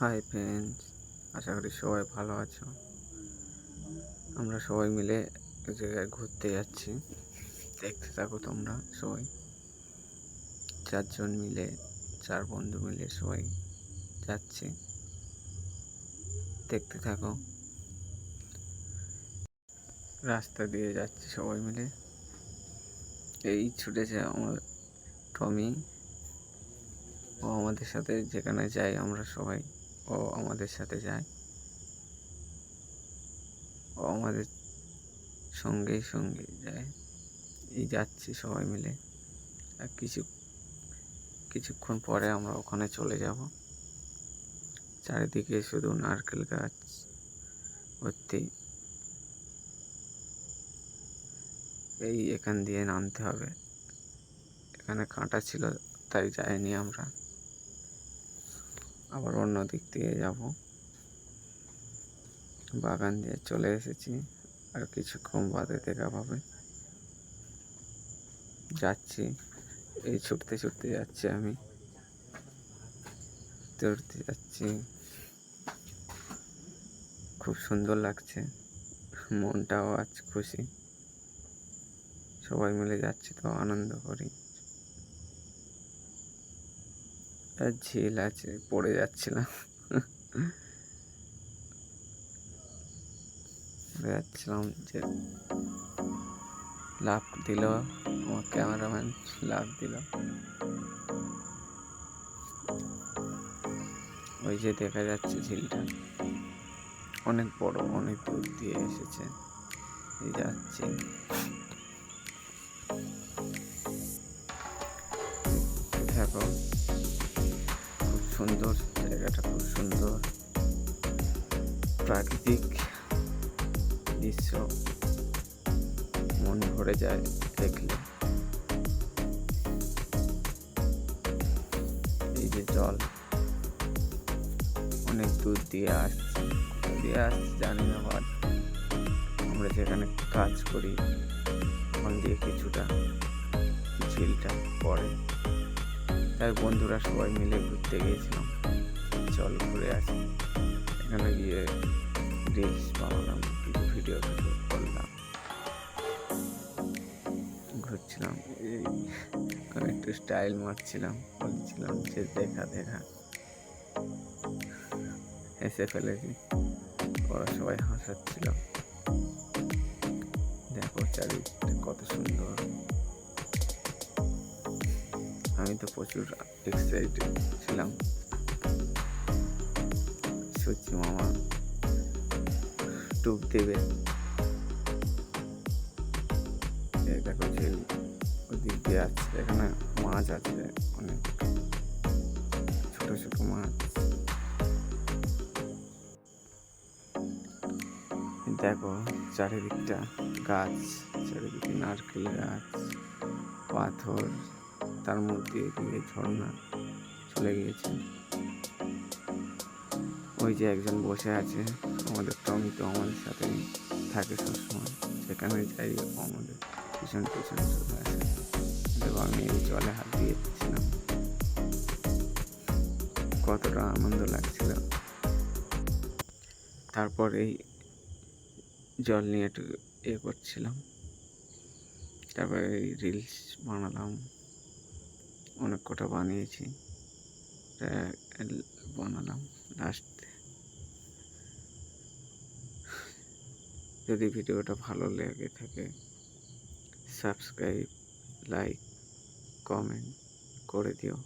Hi friends আশা করি সবাই ভালো আছো। আমরা সবাই মিলে এক জায়গায় ঘুরতে যাচ্ছি। দেখতে থাকো তোমরা সবাই। চারজন মিলে, চার বন্ধু মিলে সবাই যাচ্ছি। দেখতে থাকো। রাস্তা দিয়ে যাচ্ছি সবাই মিলে। এই ছুটেছে আমার টমি। ও আমাদের সাথে যেখানে যাই আমরা সবাই। ও আমাদের সাথে যায়। ও আমাদের সঙ্গেই সঙ্গে যায়। এই যাচ্ছি সবাই মিলে। আর কিছু, কিছুক্ষণ পরে আমরা ওখানে চলে যাব। চারিদিকে শুধু নারকেল গাছ ভর্তি। এই এখান দিয়ে নামতে হবে। এখানে কাঁটা ছিল, তাই যাইনি আমরা। আবার অন্য দিক দিয়ে যাব। বাগান দিয়ে চলে এসেছি। আর কিছুক্ষণ বাদে দেখা পাবে। যাচ্ছি। এই ছুটতে ছুটতে যাচ্ছি আমি। দৌড়তে যাচ্ছি। খুব সুন্দর লাগছে। মনটাও আজ খুশি। সবাই মিলে যাচ্ছি তো আনন্দ করি। আর ঝিল আছে, পড়ে যাচ্ছিলাম। পড়ে যাচ্ছিলাম যে লাভ দিল, আমার ক্যামেরাম্যান লাভ দিল। ওই যে দেখা যাচ্ছে ঝিলটা। অনেক বড়, অনেক দূর দিয়ে এসেছে। যাচ্ছি। সুন্দর, জায়গাটা খুব সুন্দর। প্রাকৃতিক দৃশ্য, মন ভরে যায় দেখলে। এই যে জল, অনেক দূর দিয়ে আসছে। দিয়ে আসছে, জানি না বাট আমরা যেখানে কাজ করি, ওখান দিয়ে কিছুটা ঝিলটা পড়ে। তাই বন্ধুরা সবাই মিলে ঘুরতে গিয়েছিলাম চল ঘুরে আসি। এখানে গিয়ে রিলস বানালাম, কিছু ভিডিও ভিডিও করলাম। ঘুরছিলাম, এই একটু স্টাইল মারছিলাম, বলছিলাম যে দেখা দেখা। হেসে ফেলেছি। ওরা সবাই হাসাচ্ছিল। দেখো চারিদিকটা কত সুন্দর। আমি তো প্রচুর এক্সাইটেড ছিলাম। সত্যি মামা, ডুব দেবে। দেখো ঝিল ওদিক দিয়ে আছে, এখানে মাছ আছে অনেক। ছোট ছোট মাছ। দেখো চারিদিকটা গাছ, চারিদিকে নারকেল গাছ, পাথর। তার মধ্যে দিয়ে ঝর্ণা চলে গিয়েছে। ওই যে একজন বসে আছে, আমাদের টমি তো আমাদের সাথে থাকে সবসময়। সেখানে যাই আমাদের পিছন পিছন চলে আসে। আমি এই জলে হাত দিয়েছিলাম কতটা আনন্দ লাগছিল। তারপর এই জল নিয়ে একটু এ করছিলাম। তারপরে এই রিলস বানালাম। অনেক কটা বানিয়েছি। বানালাম লাস্ট যদি ভিডিওটা ভালো লেগে থাকে সাবস্ক্রাইব লাইক কমেন্ট করে দিও।